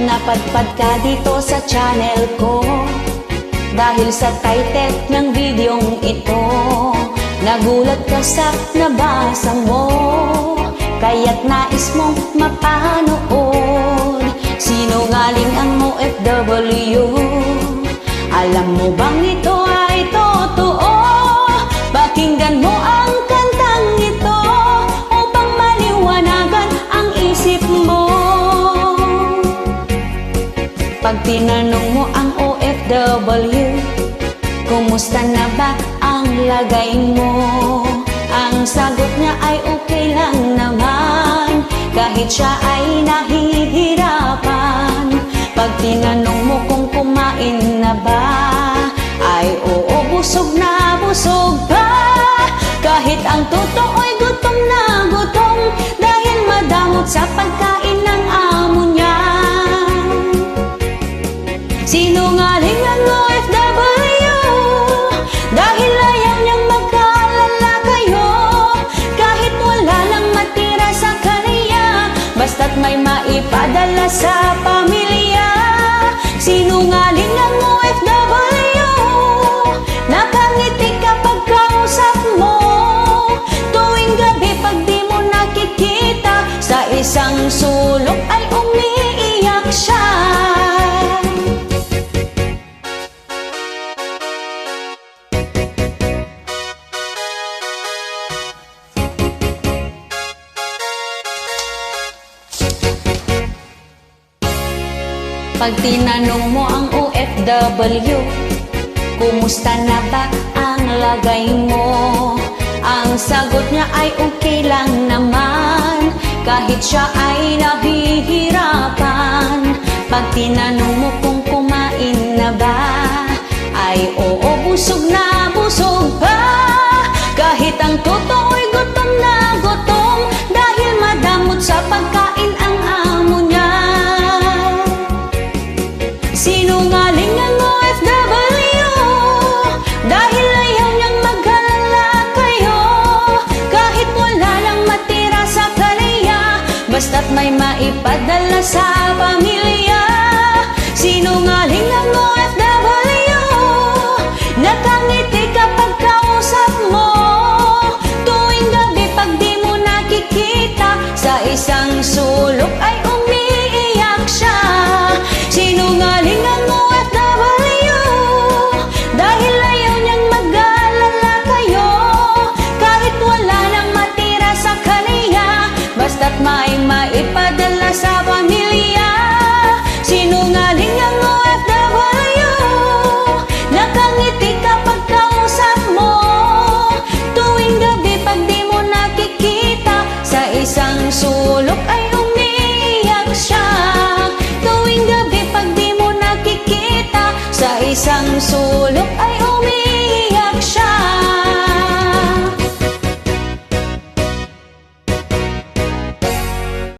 Napadpad ka dito sa channel ko. Dahil sa title ng videong ito Nagulat ka sa nabasa mo. Kaya't nais mong mapanood Sinungaling ang OFW Alam mo bang ito pag tinanong mo ang OFW Kumusta na ba ang lagay mo? Ang sagot niya ay okay lang naman Kahit siya ay nahihirapan Pag tinanong mo kung kumain na ba Ay oo, busog na busog pa Kahit ang totoo'y gutom na gutom Dahil madamot sa pagkain Sinungaling ang OFW Dahil ayaw niyang magkaalala kayo. Kahit wala lang matira sa kaniya Basta't may maipadala sa pamilya. Sinungaling ang OFW Nakangiti kapag kausap mo. Tuwing gabi pag di mo nakikita Sa isang sulok Pag tinanong mo ang OFW Kumusta na ba ang lagay mo? Ang sagot niya ay okay lang naman Kahit siya ay nahihirapan Pag tinanong mo kung kumain na ba Ay oo, busog na busog pa Basta't may maipadala sa pamilya. Sinungaling